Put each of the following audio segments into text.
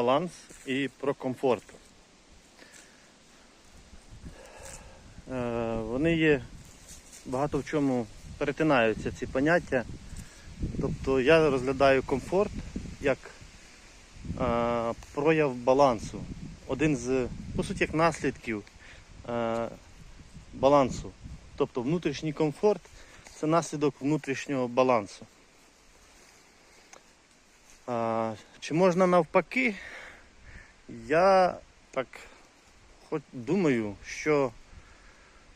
баланс і про комфорт. Е, Вони є багато в чому перетинаються ці поняття. Тобто я розглядаю комфорт як е, прояв балансу. Один з, по суті, як наслідків е, балансу. Тобто внутрішній комфорт це наслідок внутрішнього балансу. Чи можна навпаки? Я так хоч думаю, що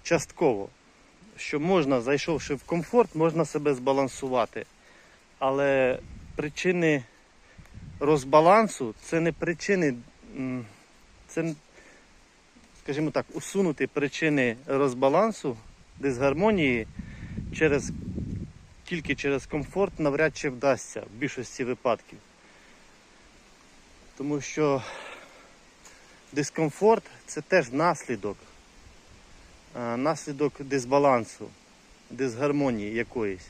частково, що можна, зайшовши в комфорт, можна себе збалансувати. Але причини розбалансу це не причини, це, скажімо так, усунути причини розбалансу, дисгармонії через, тільки через комфорт навряд чи вдасться в більшості випадків. Тому що дискомфорт це теж наслідок, е, наслідок дисбалансу, дисгармонії якоїсь,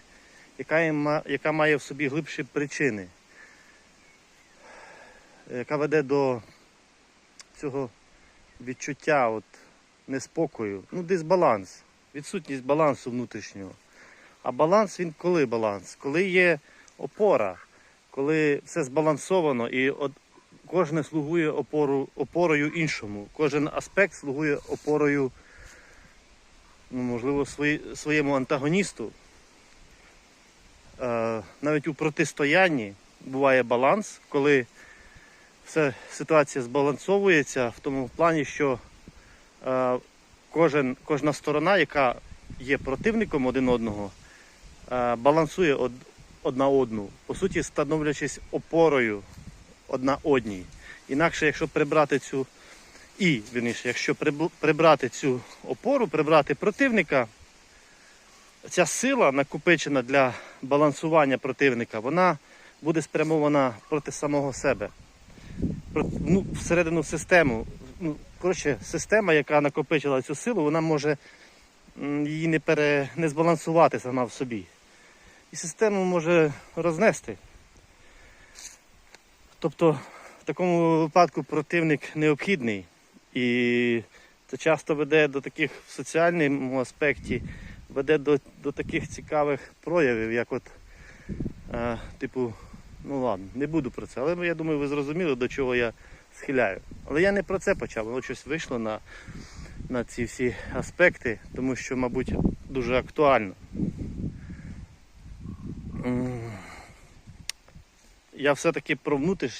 яка, яка має в собі глибші причини, яка веде до цього відчуття от, неспокою, ну, дисбаланс, відсутність балансу внутрішнього. А баланс він коли баланс? Коли є опора, коли все збалансовано і кожне слугує опору, опорою іншому, кожен аспект слугує опорою, ну, можливо, свої, своєму антагоністу. Е, навіть у протистоянні буває баланс, коли все, ситуація збалансовується в тому плані, що е, кожен, кожна сторона, яка є противником один одного, е, балансує од, одна одну, по суті, становлячись опорою одна одній. Інакше, якщо прибрати цю і, вірніше, якщо прибрати цю опору, прибрати противника, ця сила накопичена для балансування противника, вона буде спрямована проти самого себе, ну, всередину систему. Ну, коротше, система, яка накопичила цю силу, вона може її не, пере, не збалансувати сама в собі. І систему може рознести. Тобто в такому випадку противник необхідний. І це часто веде до таких в соціальному аспекті, веде до, до таких цікавих проявів, як от, е, типу, ну ладно, не буду про це, але я думаю, ви зрозуміли, до чого я схиляю. Але я не про це почав, воно щось вийшло на, на ці всі аспекти, тому що, мабуть, дуже актуально. Я все-таки про внутріш...